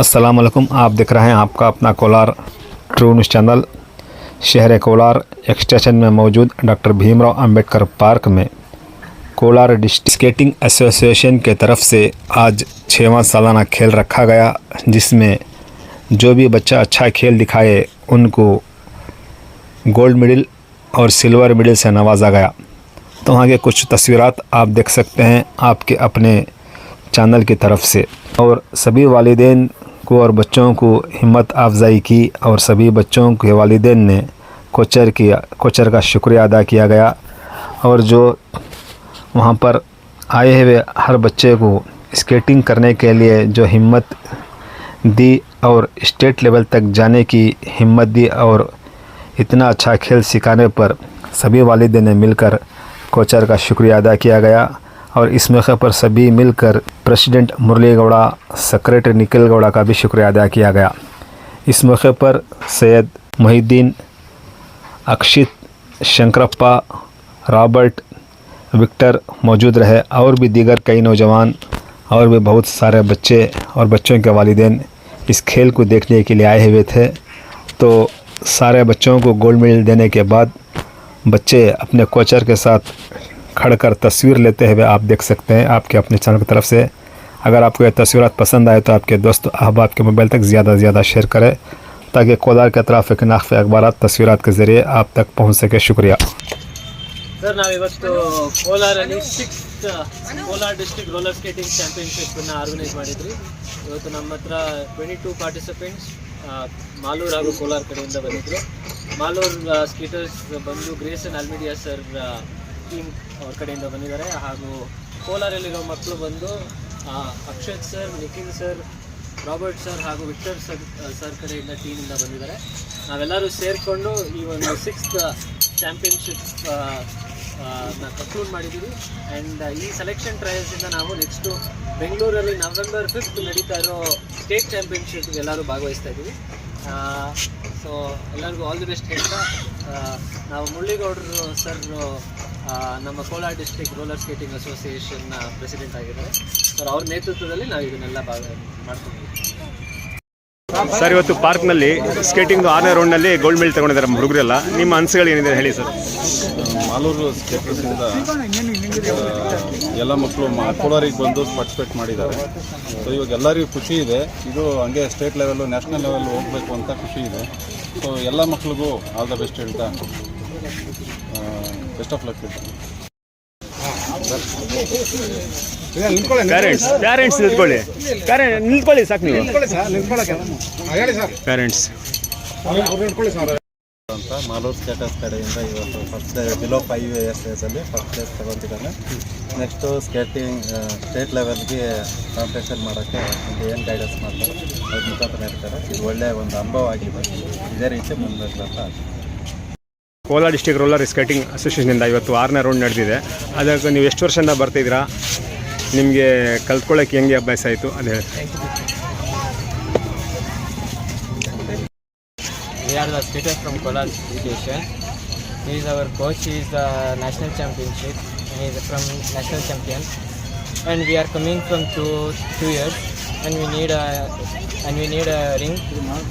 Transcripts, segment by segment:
अस्सलाम वालेकुम आप देख रहे हैं आपका अपना कोलार ट्रू न्यूज़ चैनल शहर कोलार एक्सटेंशन में मौजूद डॉक्टर भीमराव अंबेडकर पार्क में कोलार डिस्ट्रिक्ट स्केटिंग एसोसिएशन के तरफ़ से आज छठवां सालाना खेल रखा गया, जिसमें जो भी बच्चा अच्छा खेल दिखाए, उनको गोल्ड मेडल और सिल्वर मेडल से नवाजा गया। तो वहाँ के कुछ तस्वीरात आप देख सकते हैं आपके अपने चैनल की तरफ़ से। और सभी वालिदैन को और बच्चों को हिम्मत अफजाई की और सभी बच्चों के वालिदैन ने कोचर किया, कोचर का शुक्रिया अदा किया गया। और जो वहाँ पर आए हुए हर बच्चे को स्केटिंग करने के लिए जो हिम्मत दी और स्टेट लेवल तक जाने की हिम्मत दी और इतना अच्छा खेल सिखाने पर सभी वालदे ने मिलकर कोचर का शुक्रिया अदा किया गया। और इस मौके पर सभी मिलकर प्रेसिडेंट मुरली गौड़ा सेक्रेटरी निखिल गौड़ा का भी शुक्रिया अदा किया गया। इस मौके पर सैयद मोहिद्दीन अक्षित शंकरप्पा, रॉबर्ट विक्टर मौजूद रहे और भी दीगर कई नौजवान और भी बहुत सारे बच्चे और बच्चों के वालिदैन इस खेल को देखने के लिए आए हुए थे। तो सारे बच्चों को गोल्ड मेडल देने के बाद बच्चे अपने कोचर के साथ खड़कर तस्वीर लेते हुए आप देख सकते हैं आपके अपने चैनल की तरफ से अगर आपको ये तस्वीरात पसंद आए तो आपके दोस्त अहबाब के मोबाइल तक ज़्यादा से ज़्यादा शेयर करें ताकि कोलार के अतराफ़ के नाफ अखबार तस्वीरात के ज़रिए आप तक पहुँच सके शुक्रिया ಸರ್ ನಾವಿವತ್ತು ಕೋಲಾರಲ್ಲಿ six Kolar district roller skating ಚಾಂಪಿಯನ್ಶಿಪ್ಪನ್ನು organise ಮಾಡಿದ್ವಿ ಇವತ್ತು ನಮ್ಮ ಹತ್ರ ಟ್ವೆಂಟಿ ಟೂ ಪಾರ್ಟಿಸಿಪೆಂಟ್ಸ್ ಮಾಲೂರು ಹಾಗೂ ಕೋಲಾರ ಕಡೆಯಿಂದ ಬಂದಿದ್ರು ಮಾಲೂರು ಸ್ಕೀಟರ್ಸ್ ಬಂದು ಗ್ರೇಸನ್ ಅಲ್ಮಿಡಿಯಾ ಸರ್ ಟೀಮ್ ಅವ್ರ ಕಡೆಯಿಂದ ಬಂದಿದ್ದಾರೆ. ಹಾಗೂ ಕೋಲಾರಲ್ಲಿರೋ ಮಕ್ಕಳು ಬಂದು Akshat sir, Nikhil sir, Robert sir ಹಾಗೂ ವಿಕ್ಟರ್ ಸರ್ ಸರ್ ಕಡೆಯಿಂದ ಟೀಮಿಂದ ಬಂದಿದ್ದಾರೆ. ನಾವೆಲ್ಲರೂ ಸೇರಿಕೊಂಡು ಈ ಒಂದು ಸಿಕ್ಸ್ತ್ ಚಾಂಪಿಯನ್ಶಿಪ್ನ ಕನ್ಕ್ಲೂಡ್ ಮಾಡಿದ್ದೀವಿ. ಆ್ಯಂಡ್ ಈ ಸೆಲೆಕ್ಷನ್ ಟ್ರಯಲ್ಸಿಂದ ನಾವು ನೆಕ್ಸ್ಟು ಬೆಂಗಳೂರಲ್ಲಿ ನವೆಂಬರ್ ಫಿಫ್ತ್ ನಡೀತಾ ಇರೋ ಸ್ಟೇಟ್ ಚಾಂಪಿಯನ್ಶಿಪ್ಗೆ ಎಲ್ಲರೂ ಭಾಗವಹಿಸ್ತಾ ಇದ್ದೀವಿ. ಸೊ ಎಲ್ಲರಿಗೂ ಆಲ್ ದಿ ಬೆಸ್ಟ್ ಹೇಳ್ತಾ ನಾವು ಮುರಳಿಗೌಡರು ಸರ್ ನಮ್ಮ ಕೋಲಾರ ಡಿಸ್ಟ್ರಿಕ್ಟ್ ರೋಲರ್ ಸ್ಕೇಟಿಂಗ್ ಅಸೋಸಿಯೇಷನ್ನ ಪ್ರೆಸಿಡೆಂಟ್ ಆಗಿದ್ದಾರೆ. ಸರ್ ಅವ್ರ ನೇತೃತ್ವದಲ್ಲಿ ನಾವು ಇದನ್ನೆಲ್ಲ ಭಾಗ ಮಾಡ್ಕೊಂಡಿದ್ದೀವಿ. ಸರ್ ಇವತ್ತು ಪಾರ್ಕ್ನಲ್ಲಿ ಸ್ಕೇಟಿಂಗ್ ಆರನೇ ರೌಂಡ್ನಲ್ಲಿ ಗೋಲ್ಡ್ ಮೆಡಲ್ ತಗೊಂಡಿದ್ದಾರೆ ನಮ್ಮ ಹುಡುಗರೆಲ್ಲ. ನಿಮ್ಮ ಅನಿಸುಗಳು ಏನಿದೆ ಹೇಳಿ ಸರ್ ಮಾಲೂರು ಸ್ಕೇಟರ್ಸಿಂದ ಎಲ್ಲ ಮಕ್ಕಳು ಮಾ ಕೋಲಾರಿಗೆ ಬಂದು ಪಾರ್ಟಿಸಿಪೇಟ್ ಮಾಡಿದ್ದಾರೆ. ಸೊ ಇವಾಗ ಎಲ್ಲರಿಗೂ ಖುಷಿ ಇದೆ. ಇದು ಹಂಗೆ ಸ್ಟೇಟ್ ಲೆವೆಲ್ಲು ನ್ಯಾಷನಲ್ ಲೆವೆಲ್ ಹೋಗಬೇಕು ಅಂತ ಖುಷಿ ಇದೆ. ಸೊ ಎಲ್ಲ ಮಕ್ಕಳಿಗೂ ಆಲ್ ದ ಬೆಸ್ಟ್ ಹೇಳ್ತಾ best of luck parents parents parents ನಿಂತ್ಕೊಳ್ಳಿ. ನಿಂತ್ಕೊಳ್ಳಿ ಸಾಕು ನೀವು. ಪೇರೆಂಟ್ಸ್ ಅಂತ ಮಾಲೂರು ಸ್ಟೇಟಸ್ ಕಡೆಯಿಂದ ಇವತ್ತು ಫಸ್ಟ್ ಬಿಲೋ ಫೈವ್ ಇಯರ್ಸ್ ಏಜಲ್ಲಿ ಫಸ್ಟ್ ಪ್ಲೇಸ್ ತಗೊತಿದ್ದಾನೆ ನೆಕ್ಸ್ಟು ಸ್ಕೇಟಿಂಗ್ ಸ್ಟೇಟ್ ಲೆವೆಲ್ಗೆ ಕಾಂಪಿಟೇಷನ್ ಮಾಡೋಕ್ಕೆ ಒಂದು ಏನು ಗೈಡೆನ್ಸ್ ಮಾಡ್ತಾರೆ ಅದ್ರ ಮುಖಾಂತರ ಇರ್ತಾರೆ ಇದು ಒಳ್ಳೆಯ ಒಂದು ಅನುಭವ ಆಗಿದೆ. ಇದೇ ರೀತಿ ಮುಂದೆ ಆಸೆ ಕೋಲಾರ ಡಿಸ್ಟಿಕ್ ರೋಲರ್ ಸ್ಕೇಟಿಂಗ್ ಅಸೋಸಿಯೇಷನಿಂದ ಇವತ್ತು ಆರನೇ ರೌಂಡ್ ನಡೆದಿದೆ. ಅದಕ್ಕೆ ನೀವು ಎಷ್ಟು ವರ್ಷದಿಂದ ಬರ್ತಿದ್ದೀರಾ? ನಿಮಗೆ ಕಲ್ತ್ಕೊಳ್ಳೋಕ್ಕೆ ಹೆಂಗೆ ಅಭ್ಯಾಸ ಆಯಿತು? ಅದು ಹೇಳಿ. From Kolar is our coach is the national championship is from national champion and we are coming from to two years and we need and we need a ring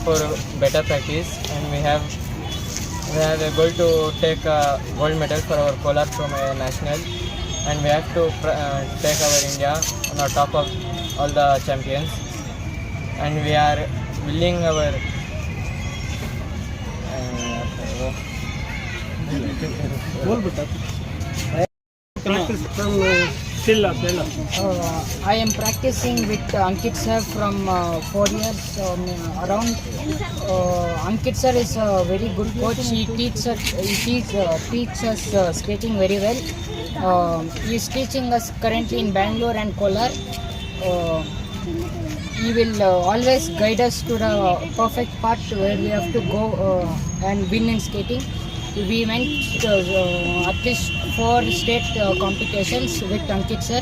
for better practice and we have we have able to take a gold medal for our Kolar from a national. And we have to pr- uh, take our India on the top of all the champions. And we are willing our Uh, I am practicing with Ankit sir from uh, four years um, around. Uh, Ankit sir is a very good coach. He teaches us, he teach, uh, us uh, skating very well. Um he is teaching us currently in Bangalore and Kolar. Uh, he will uh, always guide us to the perfect path where we have to go uh, and win in skating. We went uh, uh, at least four state uh, competitions with Ankit sir.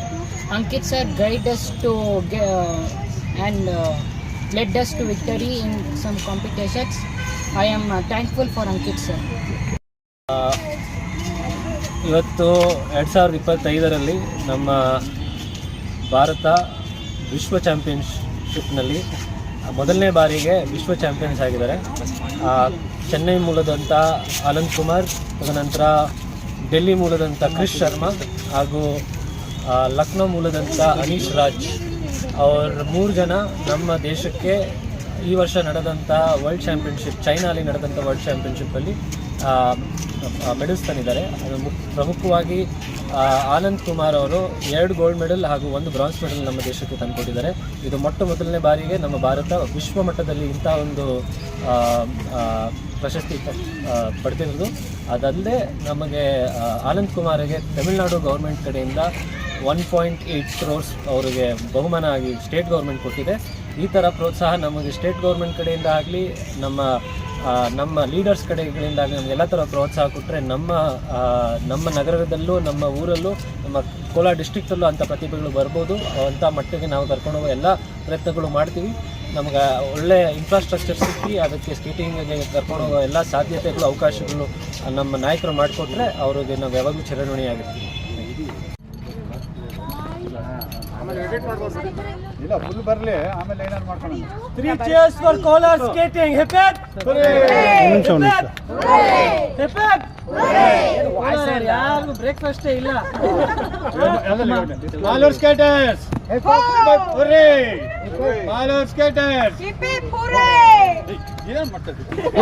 Ankit sir guided us to uh, and uh, led us to victory in some competitions. I am uh, thankful for Ankit sir. ಇವತ್ತು ಎರಡು ಸಾವಿರದ ಇಪ್ಪತ್ತೈದರಲ್ಲಿ ನಮ್ಮ ಭಾರತ ವಿಶ್ವ ಚಾಂಪಿಯನ್ಶಿಪ್ನಲ್ಲಿ ಮೊದಲನೇ ಬಾರಿಗೆ ವಿಶ್ವ champions ಆಗಿದ್ದಾರೆ ಚೆನ್ನೈ ಮೂಲದಂಥ ಅನಂತ್ ಕುಮಾರ್, ತದನಂತರ ಡೆಲ್ಲಿ ಮೂಲದಂಥ ಕ್ರಿಶ್ ಶರ್ಮಾ ಹಾಗೂ ಲಕ್ನೋ ಮೂಲದಂಥ ಅನೀಶ್ ರಾಜ್. ಅವ್ರ ಮೂರು ಜನ ನಮ್ಮ ದೇಶಕ್ಕೆ ಈ ವರ್ಷ ನಡೆದಂಥ ವರ್ಲ್ಡ್ ಚಾಂಪಿಯನ್ಶಿಪ್, ಚೈನಾಲಿ ನಡೆದಂಥ ವರ್ಲ್ಡ್ ಚಾಂಪಿಯನ್ಶಿಪ್ಪಲ್ಲಿ ಮೆಡಲ್ಸ್ ತಂದಿದ್ದಾರೆ. ಅದು ಪ್ರಮುಖವಾಗಿ ಆನಂದ್ ಕುಮಾರ್ ಅವರು ಎರಡು ಗೋಲ್ಡ್ ಮೆಡಲ್ ಹಾಗೂ ಒಂದು ಬ್ರಾನ್ಸ್ ಮೆಡಲ್ ನಮ್ಮ ದೇಶಕ್ಕೆ ತಂದುಕೊಟ್ಟಿದ್ದಾರೆ. ಇದು ಮೊಟ್ಟ ಮೊದಲನೇ ಬಾರಿಗೆ ನಮ್ಮ ಭಾರತ ವಿಶ್ವ ಮಟ್ಟದಲ್ಲಿ ಇಂಥ ಒಂದು ಪ್ರಶಸ್ತಿ ಪಡೆದಿರೋದು ಅದಲ್ಲದೆ ನಮಗೆ ಆನಂದ್ ಕುಮಾರಿಗೆ ತಮಿಳುನಾಡು ಗೌರ್ಮೆಂಟ್ ಕಡೆಯಿಂದ ಒನ್ ಪಾಯಿಂಟ್ ಏಯ್ಟ್ ಕ್ರೋರ್ಸ್ ಅವರಿಗೆ ಬಹುಮಾನ ಆಗಿ ಸ್ಟೇಟ್ ಗೌರ್ಮೆಂಟ್ ಕೊಟ್ಟಿದೆ. ಈ ಥರ ಪ್ರೋತ್ಸಾಹ ನಮಗೆ ಸ್ಟೇಟ್ ಗೌರ್ಮೆಂಟ್ ಕಡೆಯಿಂದ ಆಗಲಿ, ನಮ್ಮ ನಮ್ಮ ಲೀಡರ್ಸ್ ಕಡೆಗಳಿಂದ ಆಗಲಿ ನಮ್ಗೆ ಎಲ್ಲ ಥರ ಪ್ರೋತ್ಸಾಹ ಕೊಟ್ಟರೆ ನಮ್ಮ ನಮ್ಮ ನಗರದಲ್ಲೂ, ನಮ್ಮ ಊರಲ್ಲೂ, ನಮ್ಮ ಕೋಲಾರ ಡಿಸ್ಟ್ರಿಕ್ಟಲ್ಲೂ ಅಂಥ ಪ್ರತಿಭೆಗಳು ಬರ್ಬೋದು. ಅಂಥ ಮಟ್ಟಿಗೆ ನಾವು ಕರ್ಕೊಂಡು ಹೋಗೋ ಎಲ್ಲ ಪ್ರಯತ್ನಗಳು ಮಾಡ್ತೀವಿ. ನಮ್ಗೆ ಒಳ್ಳೆ ಇನ್ಫ್ರಾಸ್ಟ್ರಕ್ಚರ್ ಸಿಕ್ಕಿ ಅದಕ್ಕೆ ಸ್ಕೇಟಿಂಗ್ಗೆ ಕರ್ಕೊಂಡು ಹೋಗೋ ಎಲ್ಲ ಸಾಧ್ಯತೆಗಳು ಅವಕಾಶಗಳು ನಮ್ಮ ನಾಯಕರು ಮಾಡಿಕೊಟ್ರೆ ಅವ್ರಿಗೆ ನಾವು ಯಾವಾಗಲೂ ಚಿರಋಣಿ ಆಗುತ್ತೆ ಇಲ್ಲ ಫುಲ್ ಬರಲಿ ಆಮೇಲೆ ಏನಾದ್ರು ಮಾಡ್ಕೊಳ್ಳೋಣ. Three cheers for Kolar skating ಹೆಪೆಕ್ ಯಾರು ಬ್ರೇಕ್ಫಾಸ್ಟೇ ಇಲ್ಲ. Malur skaters Malur skaters! ಏನ್ ಮಾಡ್ತಾ ಇದ್ದೀರಿ?